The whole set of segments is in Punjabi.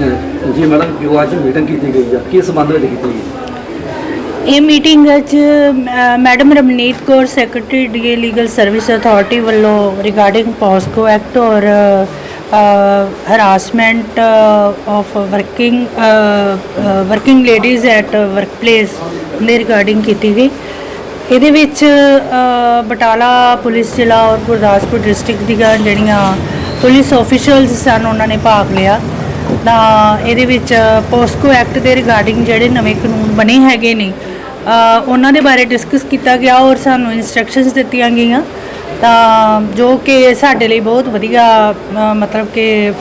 ਜੀ ਮੈਡਮ ਜੋ ਅੱਜ ਮੀਟਿੰਗ ਕੀਤੀ ਗਈ ਆ। ਕਿਸ ਸੰਬੰਧ ਵਿੱਚ ਕੀਤੀ ਗਈ? ਇਹ ਮੀਟਿੰਗ ਅੱਜ madam Ramneet Kaur secretary D legal service authority ਵੱਲੋਂ ਰਿਗਾਰਡਿੰਗ ਪੋਸਕੋ ਐਕਟ ਔਰ harassment of working working ladies at workplace ਦੇ ਰਿਗਾਰਡਿੰਗ ਕੀਤੀ ਗਈ। ਇਹਦੇ ਵਿੱਚ ਬਟਾਲਾ ਪੁਲਿਸ ਜ਼ਿਲ੍ਹਾ ਔਰ ਗੁਰਦਾਸਪੁਰ ਡਿਸਟ੍ਰਿਕਟ ਦੀਆਂ ਜਿਹੜੀਆਂ ਪੁਲਿਸ ਆਫੀਸ਼ੀਅਲਸ ਸਨ, ਉਹਨਾਂ ਨੇ ਭਾਗ ਲਿਆ। ਤਾਂ ਇਹਦੇ ਵਿੱਚ ਪੋਸਕੋ ਐਕਟ ਦੇ ਰਿਗਾਰਡਿੰਗ ਜਿਹੜੇ ਨਵੇਂ ਕਾਨੂੰਨ ਬਣੇ ਹੈਗੇ ਨੇ ਉਹਨਾਂ ਦੇ ਬਾਰੇ ਡਿਸਕਸ ਕੀਤਾ ਗਿਆ ਔਰ ਸਾਨੂੰ ਇਨਸਟਰਕਸ਼ਨਸ ਦਿੱਤੀਆਂ ਗਈਆਂ। ਤਾਂ ਜੋ ਕਿ ਸਾਡੇ ਲਈ ਬਹੁਤ ਵਧੀਆ ਮਤਲਬ ਕਿ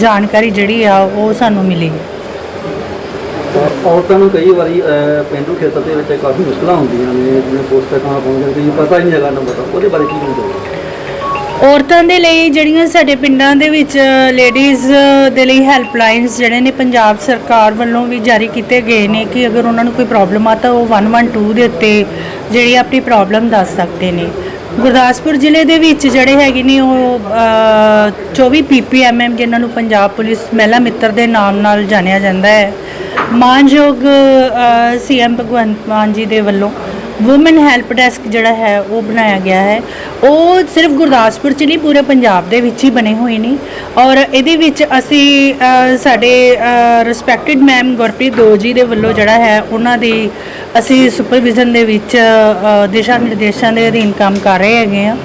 ਜਾਣਕਾਰੀ ਜਿਹੜੀ ਆ ਉਹ ਸਾਨੂੰ ਮਿਲੀ। ਔਰਤਾਂ ਨੂੰ ਕਈ ਵਾਰੀ ਅਹ, ਪੇਂਡੂ ਖੇਤਰ ਦੇ ਵਿੱਚ ਕਾਫੀ ਮੁਸ਼ਕਲਾਂ ਹੁੰਦੀਆਂ ਨੇ ਜਿਵੇਂ ਪੋਸਟਾਂ ਪਹੁੰਚਣ ਕਈ ਪਤਾ ਹੀ ਨਹੀਂ ਹੈਗਾ ਨੰਬਰ ਉਹਦੇ ਬਾਰੇ ਕੀ ਕਹਿੰਦੇ ਔਰਤਾਂ ਦੇ ਲਈ ਜਿਹੜੀਆਂ ਸਾਡੇ ਪਿੰਡਾਂ ਦੇ ਵਿੱਚ ਲੇਡੀਜ਼ ਦੇ ਲਈ ਹੈਲਪਲਾਈਨਸ ਜਿਹੜੇ ਨੇ ਪੰਜਾਬ ਸਰਕਾਰ ਵੱਲੋਂ ਵੀ ਜਾਰੀ ਕੀਤੇ ਗਏ ਨੇ ਕਿ ਅਗਰ ਉਹਨਾਂ ਨੂੰ ਕੋਈ ਪ੍ਰੋਬਲਮ ਆ ਤਾਂ ਉਹ 112 ਦੇ ਉੱਤੇ ਜਿਹੜੀ ਆਪਣੀ ਪ੍ਰੋਬਲਮ ਦੱਸ ਸਕਦੇ ਨੇ। ਗੁਰਦਾਸਪੁਰ ਜ਼ਿਲ੍ਹੇ ਦੇ ਵਿੱਚ ਜਿਹੜੇ ਹੈਗੇ ਨੇ ਉਹ ਅ, 24 ਪੀਪੀਐਮਐਮ ਜਿਨ੍ਹਾਂ ਨੂੰ ਪੰਜਾਬ ਪੁਲਿਸ ਮਹਿਲਾ ਮਿੱਤਰ ਦੇ ਨਾਮ ਨਾਲ ਜਾਣਿਆ ਜਾਂਦਾ ਹੈ। ਮਾਨਯੋਗ ਸੀਐਮ ਭਗਵੰਤ ਮਾਨ ਜੀ ਦੇ ਵੱਲੋਂ ਔਮਨ ਹੈਲਪ ਡੈਸਕ ਜਿਹੜਾ ਹੈ, ਉਹ ਬਣਾਇਆ ਗਿਆ ਹੈ। ਉਹ ਸਿਰਫ ਗੁਰਦਾਸਪੁਰ ਚ ਨਹੀਂ, ਪੂਰੇ ਪੰਜਾਬ ਦੇ ਵਿੱਚ ਹੀ ਬਣੇ ਹੋਏ ਨੇ। ਔਰ ਇਹਦੇ ਵਿੱਚ ਅਸੀਂ ਸਾਡੇ ਰਿਸਪੈਕਟਡ ਮੈਮ ਗੁਰਪ੍ਰੀਤ ਦੋ ਜੀ ਦੇ ਵੱਲੋਂ ਜਿਹੜਾ ਹੈ, ਉਹਨਾਂ ਦੀ ਅਸੀਂ ਸੁਪਰਵਿਜ਼ਨ ਦੇ ਵਿੱਚ ਦਿਸ਼ਾ ਨਿਰਦੇਸ਼ਾਂ ਦੇ ਅਧੀਨ ਕੰਮ ਕਰ ਰਹੇ ਹੈਗੇ ਆ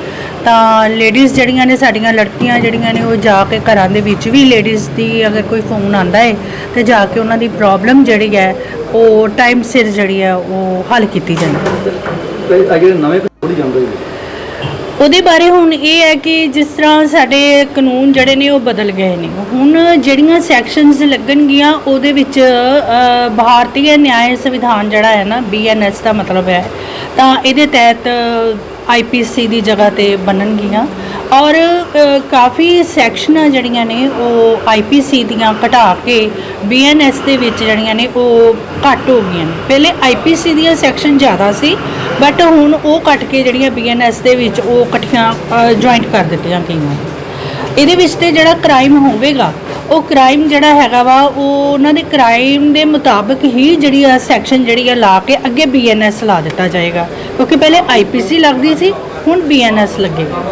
ਤਾਂ ਲੇਡੀਜ਼ ਜਿਹੜੀਆਂ ਨੇ, ਸਾਡੀਆਂ ਲੜਕੀਆਂ ਜਿਹੜੀਆਂ ਨੇ, ਉਹ ਜਾ ਕੇ ਘਰਾਂ ਦੇ ਵਿੱਚ ਵੀ ਲੇਡੀਜ਼ ਦੀ ਅਗਰ ਕੋਈ ਫੋਨ ਆਂਦਾ ਹੈ, ਤੇ ਜਾ ਕੇ ਉਹਨਾਂ ਦੀ ਪ੍ਰੋਬਲਮ ਜਿਹੜੀ ਹੈ ਉਹ ਟਾਈਮ ਸਿਰ ਜਿਹੜੀ ਹੈ ਉਹ ਹੱਲ ਕੀਤੀ ਜਾਂਦੀ ਹੈ। ਕਈ ਆ ਜਿਹੜੇ ਨਵੇਂ ਥੋੜੀ ਜਾਂਦੇ ਨੇ ਉਹਦੇ ਬਾਰੇ ਹੁਣ ਇਹ ਹੈ ਕਿ ਜਿਸ ਤਰ੍ਹਾਂ ਸਾਡੇ ਕਾਨੂੰਨ ਜਿਹੜੇ ਨੇ ਉਹ ਬਦਲ ਗਏ ਨੇ। ਹੁਣ ਜਿਹੜੀਆਂ ਸੈਕਸ਼ਨਸ ਲੱਗਣਗੀਆਂ ਉਹਦੇ ਵਿੱਚ ਅ, ਭਾਰਤੀ ਨਿਆਇ ਸੰਵਿਧਾਨ ਜਿਹੜਾ ਹੈ ਨਾ ਬੀਐਨਐਸ ਦਾ ਮਤਲਬ ਹੈ। ਤਾਂ ਇਹਦੇ ਤਹਿਤ ਆਈਪੀਸੀ ਦੀ ਜਗ੍ਹਾ ਤੇ ਬਣਨਗੀਆਂ। ਔਰ ਕਾਫੀ ਸੈਕਸ਼ਨਾਂ ਜਿਹੜੀਆਂ ਨੇ, ਉਹ ਆਈਪੀਸੀ ਦੀਆਂ ਘਟਾ ਕੇ ਬੀਐਨਐਸ ਦੇ ਵਿੱਚ ਜਿਹੜੀਆਂ ਨੇ, ਉਹ ਘੱਟ ਹੋ ਗਈਆਂ ਨੇ। ਪਹਿਲੇ ਆਈਪੀਸੀ ਦੀਆਂ ਸੈਕਸ਼ਨ ਜ਼ਿਆਦਾ ਸੀ, ਬਟ ਹੁਣ ਉਹ ਕੱਟ ਕੇ ਜਿਹੜੀਆਂ ਬੀਐਨਐਸ ਦੇ ਵਿੱਚ ਉਹ ਇਕੱਠੀਆਂ ਜੁਆਇੰਟ ਕਰ ਦਿੱਤੀਆਂ ਗਈਆਂ ਇਹਦੇ ਵਿੱਚ ਤੇ ਜਿਹੜਾ ਕ੍ਰਾਈਮ ਹੋਵੇਗਾ ਉਹ ਕ੍ਰਾਈਮ ਜਿਹੜਾ ਹੈਗਾ ਵਾ, ਉਹ ਉਹਨਾਂ ਦੇ ਕ੍ਰਾਈਮ ਦੇ ਮੁਤਾਬਕ ਹੀ ਜਿਹੜੀ ਆ ਸੈਕਸ਼ਨ ਜਿਹੜੀ ਆ ਲਾ ਕੇ ਅੱਗੇ ਬੀਐਨਐਸ ਲਾ ਦਿੱਤਾ ਜਾਏਗਾ। ਕਿਉਂਕਿ ਪਹਿਲੇ ਆਈਪੀਸੀ ਲੱਗਦੀ ਸੀ, ਹੁਣ ਬੀਐਨਐਸ ਲੱਗੇਗਾ